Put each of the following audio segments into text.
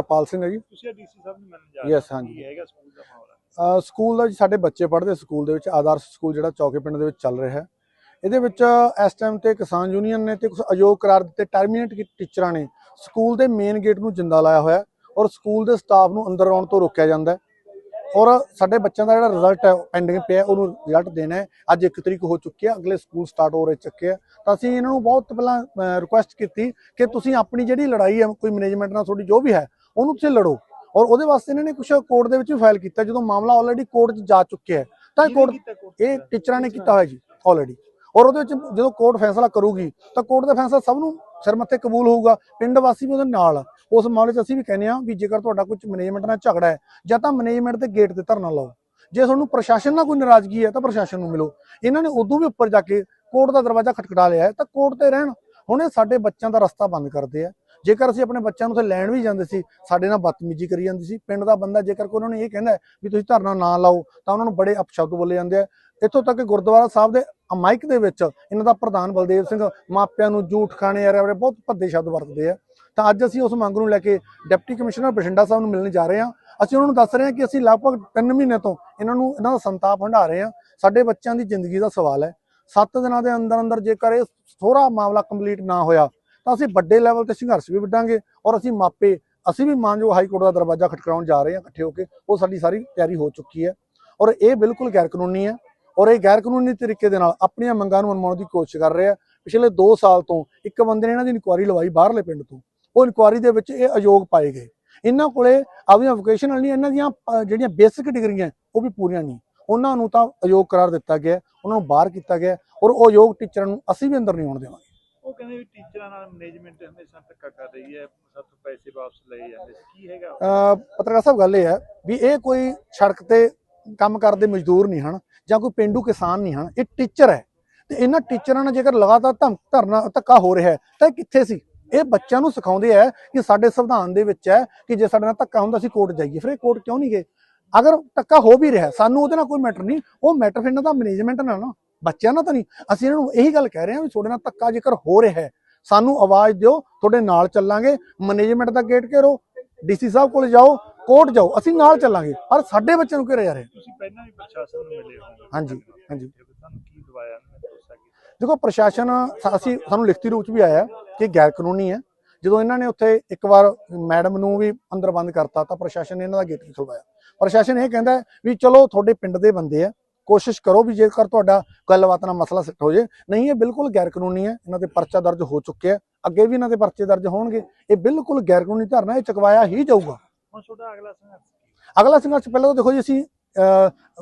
ਹਰਪਾਲ ਸਿੰਘ ਹੈ ਜੀ। ਤੁਸੀਂ ਡੀਸੀ ਸਾਹਿਬ ਨੂੰ ਮਿਲਣ ਜਾ ਰਹੇ Yes, ਹੋ। ਹਾਂਜੀ। ਕੀ ਹੈਗਾ ਸਕੂਲ ਦਾ ਮਾਹੌਲ? ਅ, ਸਕੂਲ ਦਾ ਜੀ ਸਾਡੇ ਬੱਚੇ ਪੜ੍ਹਦੇ ਸਕੂਲ ਦੇ ਵਿੱਚ ਆਦਰਸ਼ ਸਕੂਲ ਜਿਹੜਾ ਚੌਕੇ ਪਿੰਡ ਦੇ ਵਿੱਚ ਚੱਲ ਰਿਹਾ ਹੈ। ਇਹਦੇ ਵਿੱਚ ਇਸ ਟਾਈਮ ਤੇ ਕਿਸਾਨ ਯੂਨੀਅਨ ਨੇ ਤੇ ਕੁਝ ਅਯੋਗ ਕਰਾਰ ਦਿੱਤੇ ਟਰਮੀਨੇਟ ਕੀ ਟੀਚਰਾਂ ਨੇ। ਸਕੂਲ ਦੇ ਮੇਨ ਗੇਟ ਨੂੰ ਜਿੰਦਾ ਲਾਇਆ ਹੋਇਆ ਹੈ ਔਰ ਸਕੂਲ ਦੇ ਸਟਾਫ ਨੂੰ ਅੰਦਰ ਆਉਣ ਤੋਂ ਰੋਕਿਆ ਜਾਂਦਾ ਹੈ। ਔਰ ਸਾਡੇ ਬੱਚਿਆਂ ਦਾ ਜਿਹੜਾ ਰਿਜ਼ਲਟ ਹੈ ਪੈਂਡਿੰਗ ਪਿਆ ਉਹਨੂੰ ਰਿਜ਼ਲਟ ਦੇਣਾ ਹੈ। ਅੱਜ 1 ਤਰੀਕ ਹੋ ਚੁੱਕੀ ਹੈ ਅਗਲੇ ਸਕੂਲ ਸਟਾਰਟ ਹੋ ਰਹੇ ਚੱਕੇ ਆ ਤਾਂ ਅਸੀਂ ਇਹਨਾਂ ਨੂੰ ਬਹੁਤ ਪਹਿਲਾਂ ਰਿਕੁਐਸਟ ਕੀਤੀ ਕਿ ਤੁਸੀਂ ਆਪਣੀ ਜਿਹੜੀ ਲੜਾਈ ਹੈ ਕੋਈ ਮੈਨੇਜਮੈਂਟ ਨਾਲ ਤੁਹਾਡੀ ਜੋ ਵੀ ਹੈ ਉਹਨੂੰ ਤੁਸੀਂ ਲੜੋ। ਔਰ ਉਹਦੇ ਵਾਸਤੇ ਇਹਨਾਂ ਨੇ ਕੁਝ ਕੋਰਟ ਦੇ ਵਿੱਚ ਵੀ ਫਾਈਲ ਕੀਤਾ। ਜਦੋਂ ਮਾਮਲਾ ਆਲਰੇਡੀ ਕੋਰਟ 'ਚ ਜਾ ਚੁੱਕਿਆ ਹੈ ਤਾਂ ਕੋਰਟ ਇਹ ਟੀਚਰਾਂ ਨੇ ਕੀਤਾ ਹੋਇਆ ਜੀ ਆਲਰੇਡੀ ਔਰ ਉਹਦੇ ਵਿੱਚ ਜਦੋਂ ਕੋਰਟ ਫੈਸਲਾ ਕਰੂਗੀ ਤਾਂ ਕੋਰਟ ਦਾ ਫੈਸਲਾ ਸਭ ਨੂੰ ਸਿਰ ਮੱਥੇ ਕਬੂਲ ਹੋਊਗਾ। ਪਿੰਡ ਵਾਸੀ ਵੀ ਉਹਦੇ ਨਾਲ ਆ। ਉਸ ਮਾਮਲੇ 'ਚ ਅਸੀਂ ਵੀ ਕਹਿੰਦੇ ਹਾਂ ਵੀ ਜੇਕਰ ਤੁਹਾਡਾ ਕੁਝ ਮੈਨੇਜਮੈਂਟ ਨਾਲ ਝਗੜਾ ਹੈ ਜਾਂ ਤਾਂ ਮੈਨੇਜਮੈਂਟ ਦੇ ਗੇਟ ਤੇ ਧਰਨਾ ਲਾਓ। ਜੇ ਤੁਹਾਨੂੰ ਪ੍ਰਸ਼ਾਸਨ ਨਾਲ ਕੋਈ ਨਾਰਾਜ਼ਗੀ ਹੈ ਤਾਂ ਪ੍ਰਸ਼ਾਸਨ ਨੂੰ ਮਿਲੋ। ਇਹਨਾਂ ਨੇ ਉਦੋਂ ਵੀ ਉੱਪਰ ਜਾ ਕੇ ਕੋਰਟ ਦਾ ਦਰਵਾਜ਼ਾ ਖਟਖਟਾ ਲਿਆ ਹੈ ਤਾਂ ਕੋਰਟ ਤੇ ਰਹਿਣ। ਹੁਣ ਇਹ ਸਾਡੇ ਬੱਚਿਆਂ ਦਾ ਰਸਤਾ ਬੰਦ ਕਰਦੇ ਆ। ਜੇਕਰ ਅਸੀਂ ਆਪਣੇ ਬੱਚਿਆਂ ਨੂੰ ਉੱਥੇ ਲੈਣ ਵੀ ਜਾਂਦੇ ਸੀ, ਸਾਡੇ ਨਾਲ ਬਦਤਮੀਜ਼ੀ ਕਰੀ ਜਾਂਦੀ ਸੀ। ਪਿੰਡ ਦਾ ਬੰਦਾ ਜੇਕਰ ਕੋਈ ਉਹਨਾਂ ਨੂੰ ਇਹ ਕਹਿੰਦਾ ਵੀ ਤੁਸੀਂ ਧਰਨਾ ਨਾ ਲਾਓ, ਤਾਂ ਉਹਨਾਂ ਨੂੰ ਬੜੇ ਅਪਸ਼ਬਦ ਬੋਲੇ ਜਾਂਦੇ ਆ। ਇੱਥੋਂ ਤੱਕ ਗੁਰਦੁਆਰਾ ਸਾਹਿਬ ਦੇ ਮਾਈਕ ਦੇ ਵਿੱਚ ਇਹਨਾਂ ਦਾ ਪ੍ਰਧਾਨ ਬਲਦੇਵ ਸਿੰਘ ਮਾਪਿਆਂ ਨੂੰ ਝੂਠ ਖਾਣੇ ਆ ਰਹੇ ਬਹੁਤ ਭੱਦੇ ਸ਼ਬਦ ਵਰਤਦੇ ਆ। ਤਾਂ ਅੱਜ ਅਸੀਂ ਉਸ ਮੰਗ ਨੂੰ ਲੈ ਕੇ ਡਿਪਟੀ ਕਮਿਸ਼ਨਰ ਬਠਿੰਡਾ ਸਾਹਿਬ ਨੂੰ ਮਿਲਣ ਜਾ ਰਹੇ ਹਾਂ। ਅਸੀਂ ਉਹਨਾਂ ਨੂੰ ਦੱਸ ਰਹੇ ਹਾਂ ਕਿ ਅਸੀਂ ਲਗਭਗ 3 ਮਹੀਨੇ ਤੋਂ ਇਹਨਾਂ ਨੂੰ ਇਹਨਾਂ ਦਾ ਸੰਤਾਪ ਹੰਢਾ ਰਹੇ ਹਾਂ। ਸਾਡੇ ਬੱਚਿਆਂ ਦੀ ਜ਼ਿੰਦਗੀ ਦਾ ਸਵਾਲ ਹੈ। 7 ਦਿਨਾਂ ਦੇ ਅੰਦਰ ਅੰਦਰ ਜੇਕਰ ਇਹ ਥੋੜਾ ਮਾਮਲਾ ਕੰਪਲੀਟ ਨਾ ਹੋਇਆ ਤਾਂ ਅਸੀਂ ਵੱਡੇ ਲੈਵਲ ਤੇ ਸੰਘਰਸ਼ ਵੀ ਵਿੱਢਾਂਗੇ ਔਰ ਅਸੀਂ ਮਾਪੇ, ਅਸੀਂ ਵੀ ਮਾਨਯੋਗ ਹਾਈ ਕੋਰਟ ਦਾ ਦਰਵਾਜ਼ਾ ਖਟਖੜਾਉਣ ਜਾ ਰਹੇ ਹਾਂ ਇਕੱਠੇ ਹੋ ਕੇ, ਉਹ ਸਾਡੀ ਸਾਰੀ ਤਿਆਰੀ ਹੋ ਚੁੱਕੀ ਹੈ। ਔਰ ਇਹ ਬਿਲਕੁਲ ਗੈਰ ਕਾਨੂੰਨੀ ਹੈ ਔਰ ਇਹ ਗੈਰ ਕਾਨੂੰਨੀ ਤਰੀਕੇ ਦੇ ਨਾਲ ਆਪਣੀਆਂ ਮੰਗਾਂ ਨੂੰ ਅਨਮਾਉਣ ਦੀ ਕੋਸ਼ਿਸ਼ ਕਰ ਰਹੇ ਆ ਪਿਛਲੇ 2 ਸਾਲ ਤੋਂ ਇੱਕ ਬੰਦੇ ਨੇ ਇਹਨਾਂ ਦੀ ਇਨਕੁਆਇਰੀ ਲਵਾਈ ਬਾਹਰਲੇ ਪਿੰਡ ਤੋਂ। ਉਹ ਇਨਕੁਆਇਰੀ ਦੇ ਵਿੱਚ ਇਹ ਅਯੋਗ ਪਾਏ ਗਏ। ਇਹਨਾਂ ਕੋਲੇ ਆਪਣੀਆਂ ਵੋਕੇਸ਼ਨਲ ਨਹੀਂ, ਇਹਨਾਂ ਦੀਆਂ ਜਿਹੜੀਆਂ ਬੇਸਿਕ ਡਿਗਰੀਆਂ ਉਹ ਵੀ ਪੂਰੀਆਂ ਨਹੀਂ। ਉਹਨਾਂ ਨੂੰ ਤਾਂ ਅਯੋਗ ਕਰਾਰ ਦਿੱਤਾ ਗਿਆ ਉਹਨਾਂ ਨੂੰ ਬਾਹਰ ਕੀਤਾ ਗਿਆ ਔਰ ਉਹ ਅਯੋਗ ਟੀਚਰਾਂ ਨੂੰ ਅਸੀਂ ਵੀ ਅੰਦਰ ਨਹੀਂ ਆਉਣ ਦੇਵਾਂਗੇ। ਉਹ ਵੀ ਟੀਚਰਾਂ ਨਾਲ ਮੈਨੇਜਮੈਂਟ ਹਮੇਸ਼ਾ ਧੱਕਾ ਕਰ ਰਹੀ ਹੈ ਸਾਥੋਂ ਪੈਸੇ ਵਾਪਸ ਲਏ ਜਾਂਦੇ ਸੀ। ਕੀ ਹੈਗਾ? ਅਹ ਪੱਤਰਕਾਰ ਸਾਹਿਬ, ਗੱਲ ਇਹ ਹੈ ਵੀ ਇਹ ਕੋਈ ਸੜਕ ਤੇ ਕੰਮ ਕਰਦੇ ਮਜ਼ਦੂਰ ਨਹੀਂ ਹਨ ਜਾਂ ਕੋਈ ਪਿੰਡੂ ਕਿਸਾਨ ਨਹੀਂ ਹਨ, ਇਹ ਟੀਚਰ ਹੈ। ਤੇ ਇਹਨਾਂ ਟੀਚਰਾਂ ਨਾਲ ਜੇਕਰ ਲਗਾਤਾਰ ਧਮ ਧਰਨਾ, ਧੱਕਾ ਹੋ ਰਿਹਾ ਹੈ, ਤਾਂ ਇਹ ਕਿੱਥੇ ਸੀ? ਇਹ ਬੱਚਿਆਂ ਨੂੰ ਸਿਖਾਉਂਦੇ ਆ ਕਿ ਸਾਡੇ ਸੰਵਿਧਾਨ ਦੇ ਵਿੱਚ ਹੈ ਕਿ ਜੇ ਸਾਡੇ ਨਾਲ ਧੱਕਾ ਹੁੰਦਾ ਅਸੀਂ ਕੋਰਟ ਜਾਈਏ। ਫਿਰ ਇਹ ਕੋਰਟ ਕਿਉਂ ਨਹੀਂ ਗਏ? ਅਗਰ ਧੱਕਾ ਹੋ ਵੀ ਰਿਹਾ, ਸਾਨੂੰ ਉਹਦੇ ਨਾਲ ਕੋਈ ਮੈਟਰ ਨਹੀਂ, ਉਹ ਮੈਟਰ ਫਿਰ ਇਹਨਾਂ ਦਾ ਮੈਨੇਜਮੈਂਟ ਨਾਲ ਨਾ। ਬੱਚਿਆਂ ਨਾਲ ਤਾਂ ਨਹੀਂ। ਅਸੀਂ ਇਹਨਾਂ ਨੂੰ ਇਹੀ ਗੱਲ ਕਹਿ ਰਹੇ ਹਾਂ ਵੀ ਤੁਹਾਡੇ ਨਾਲ ਧੱਕਾ ਜੇਕਰ ਹੋ ਰਿਹਾ ਹੈ ਸਾਨੂੰ ਆਵਾਜ਼ ਦਿਓ ਤੁਹਾਡੇ ਨਾਲ ਚੱਲਾਂਗੇ ਮੈਨੇਜਮੈਂਟ ਦਾ ਗੇਟ ਘੇਰੋ ਡੀਸੀ ਸਾਹਿਬ ਕੋਲ ਜਾਓ ਕੋਰਟ ਜਾਓ ਅਸੀਂ ਨਾਲ ਚੱਲਾਂਗੇ। ਪਰ ਸਾਡੇ ਬੱਚਿਆਂ ਨੂੰ ਘੇਰਿਆ ਜਾ ਰਿਹਾ। ਤੁਸੀਂ ਪਹਿਲਾਂ ਵੀ ਪ੍ਰਸ਼ਾਸਨ ਨੂੰ ਮਿਲੇ ਹੋ। ਹਾਂਜੀ, ਹਾਂਜੀ। ਤੁਹਾਨੂੰ ਕੀ ਦਵਾਇਆ ਦੇਖੋ ਪ੍ਰਸ਼ਾਸਨ ਅਸੀਂ ਸਾਨੂੰ ਲਿਖਤੀ ਰੂਪ ਚ ਵੀ ਆਇਆ ਕਿ ਗੈਰ ਕਾਨੂੰਨੀ ਹੈ। ਜਦੋਂ ਇਹਨਾਂ ਨੇ ਉੱਥੇ ਇੱਕ ਵਾਰ ਮੈਡਮ ਨੂੰ ਵੀ ਅੰਦਰ ਬੰਦ ਕਰਤਾ ਤਾਂ ਪ੍ਰਸ਼ਾਸਨ ਨੇ ਇਹਨਾਂ ਦਾ ਗੇਟ ਖੁਲਵਾਇਆ। ਪ੍ਰਸ਼ਾਸਨ ਇਹ ਕਹਿੰਦਾ ਵੀ ਚਲੋ ਤੁਹਾਡੇ ਪਿੰਡ ਦੇ ਬੰਦੇ ਆ ਕੋਸ਼ਿਸ਼ ਕਰੋ ਵੀ ਜੇਕਰ ਤੁਹਾਡਾ ਗੱਲਬਾਤ ਨਾਲ ਮਸਲਾ ਸਿੱਟ ਹੋ ਜੇ। ਨਹੀਂ ਇਹ ਬਿਲਕੁਲ ਗੈਰ ਕਾਨੂੰਨੀ ਹੈ। ਇਹਨਾਂ ਤੇ ਪਰਚਾ ਦਰਜ ਹੋ ਚੁੱਕਿਆ ਅੱਗੇ ਵੀ ਇਹਨਾਂ ਦੇ ਪਰਚੇ ਦਰਜ ਹੋਣਗੇ। ਇਹ ਬਿਲਕੁਲ ਗੈਰ ਕਾਨੂੰਨੀ ਧਰਨਾ ਇਹ ਚੁਕਵਾਇਆ ਹੀ ਜਾਊਗਾ। ਹੁਣ ਤੁਹਾਡਾ ਅਗਲਾ ਸੰਘਰਸ਼ ਅਗਲਾ ਸੰਘਰਸ਼ ਪਹਿਲਾਂ ਤਾਂ ਦੇਖੋ ਜੀ ਅਸੀਂ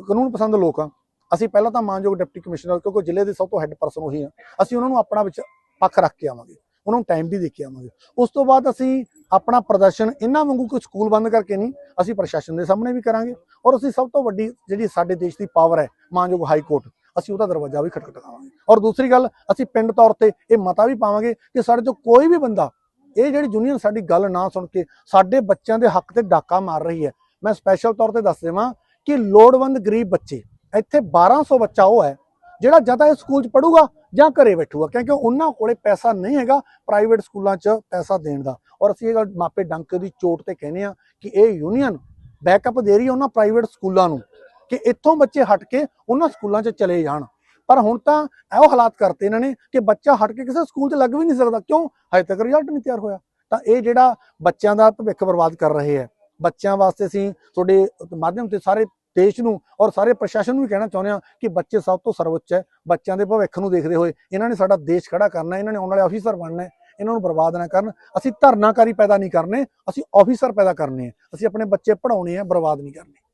ਕਾਨੂੰਨ ਪਸੰਦ ਲੋਕ ਆ ਅਸੀਂ ਪਹਿਲਾਂ ਤਾਂ ਮਾਨਯੋਗ ਡਿਪਟੀ ਕਮਿਸ਼ਨਰ ਕਿਉਂਕਿ ਜ਼ਿਲ੍ਹੇ ਦੇ ਸਭ ਤੋਂ ਹੈੱਡ ਪਰਸਨ ਉਹੀ ਆ ਅਸੀਂ ਉਹਨਾਂ ਨੂੰ ਆਪਣਾ ਵਿੱਚ ਪੱਖ ਰੱਖ ਕੇ ਆਵਾਂਗੇ। ਉਹਨਾਂ ਨੂੰ ਟਾਈਮ ਵੀ ਦੇ ਕੇ ਆਵਾਂਗੇ। ਉਸ ਤੋਂ ਬਾਅਦ ਅਸੀਂ ਆਪਣਾ ਪ੍ਰਦਰਸ਼ਨ ਇਹਨਾਂ ਵਾਂਗੂ ਕੋਈ ਸਕੂਲ ਬੰਦ ਕਰਕੇ ਨਹੀਂ, ਅਸੀਂ ਪ੍ਰਸ਼ਾਸਨ ਦੇ ਸਾਹਮਣੇ ਵੀ ਕਰਾਂਗੇ ਔਰ ਅਸੀਂ ਸਭ ਤੋਂ ਵੱਡੀ ਜਿਹੜੀ ਸਾਡੇ ਦੇਸ਼ ਦੀ ਪਾਵਰ ਹੈ, ਮਾਨਯੋਗ ਹਾਈ ਕੋਰਟ ਅਸੀਂ ਉਹਦਾ ਦਰਵਾਜ਼ਾ ਵੀ ਖਟਖਟਾਵਾਂਗੇ। ਔਰ ਦੂਸਰੀ ਗੱਲ, ਅਸੀਂ ਪਿੰਡ ਤੌਰ ਤੇ ਇਹ ਮਤਾ ਵੀ ਪਾਵਾਂਗੇ ਕਿ ਸਾਡੇ ਚੋਂ ਕੋਈ ਵੀ ਬੰਦਾ, ਇਹ ਜਿਹੜੀ ਯੂਨੀਅਨ ਸਾਡੀ ਗੱਲ ਨਾ ਸੁਣ ਕੇ ਸਾਡੇ ਬੱਚਿਆਂ ਦੇ ਹੱਕ ਤੇ ਡਾਕਾ ਮਾਰ ਰਹੀ ਹੈ। ਮੈਂ ਸਪੈਸ਼ਲ ਤੌਰ ਤੇ ਦੱਸ ਦੇਵਾਂ ਕਿ ਲੋੜਵੰਦ ਗਰੀਬ ਬੱਚੇ, ਇੱਥੇ 1200 ਬੱਚਾ ਉਹ ਹੈ ਜਿਹੜਾ ਜਾਂ ਤਾਂ ਇਹ ਸਕੂਲ 'ਚ ਪੜੂਗਾ ਜਾਂ ਘਰੇ ਬੈਠੂਗਾ, ਕਿਉਂਕਿ ਉਹਨਾਂ ਕੋਲੇ ਪੈਸਾ ਨਹੀਂ ਹੈਗਾ ਪ੍ਰਾਈਵੇਟ ਸਕੂਲਾਂ 'ਚ ਪੈਸਾ ਦੇਣ ਦਾ। ਔਰ ਅਸੀਂ ਇਹ ਗੱਲ ਮਾਪੇ ਡੰਕ ਦੀ ਚੋਟ ਤੇ ਕਹਿੰਦੇ ਆ ਕਿ ਇਹ ਯੂਨੀਅਨ ਬੈਕਅਪ ਦੇ ਰਹੀ ਹੈ ਉਹਨਾਂ ਪ੍ਰਾਈਵੇਟ ਸਕੂਲਾਂ ਨੂੰ ਕਿ ਇੱਥੋਂ ਬੱਚੇ ਹਟ ਕੇ ਉਹਨਾਂ ਸਕੂਲਾਂ 'ਚ ਚਲੇ ਜਾਣ। ਪਰ ਹੁਣ ਤਾਂ ਇਹੋ ਹਾਲਾਤ ਕਰਤੇ ਇਹਨਾਂ ਨੇ ਕਿ ਬੱਚਾ ਹਟ ਕੇ ਕਿਸੇ ਸਕੂਲ 'ਚ ਲੱਗ ਵੀ ਨਹੀਂ ਸਕਦਾ। ਕਿਉਂ? ਹਜੇ ਤੱਕ ਰਿਜ਼ਲਟ ਨਹੀਂ ਤਿਆਰ ਹੋਇਆ। ਤਾਂ ਇਹ ਜਿਹੜਾ ਬੱਚਿਆਂ ਦਾ ਭਵਿੱਖ ਬਰਬਾਦ ਕਰ ਰਹੇ ਹੈ, ਬੱਚਿਆਂ ਵਾਸਤੇ ਅਸੀਂ ਤੁਹਾਡੇ ਮਾਧਿਅਮ ਤੇ ਸਾਰੇ ਦੇਸ਼ ਨੂੰ ਔਰ ਸਾਰੇ ਪ੍ਰਸ਼ਾਸਨ ਨੂੰ ਵੀ ਕਹਿਣਾ ਚਾਹੁੰਦੇ ਹਾਂ ਕਿ ਬੱਚੇ ਸਭ ਤੋਂ ਸਰਵਉੱਚ ਹੈ। ਬੱਚਿਆਂ ਦੇ ਭਵਿੱਖ ਨੂੰ ਦੇਖਦੇ ਹੋਏ ਇਹਨਾਂ ਨੇ ਸਾਡਾ ਦੇਸ਼ ਖੜਾ ਕਰਨਾ ਇਹਨਾਂ ਨੇ ਆਉਣ ਵਾਲੇ ਅਫੀਸਰ ਬਣਨਾ ਹੈ, ਇਹਨਾਂ ਨੂੰ ਬਰਬਾਦ ਨਾ ਕਰਨ। ਅਸੀਂ ਧਰਨਾਕਾਰੀ ਪੈਦਾ ਨਹੀਂ ਕਰਨੇ, ਅਸੀਂ ਆਫੀਸਰ ਪੈਦਾ ਕਰਨੇ ਆ ਅਸੀਂ ਆਪਣੇ ਬੱਚੇ ਪੜਾਉਣੇ ਆ ਬਰਬਾਦ ਨਹੀਂ ਕਰਨੇ।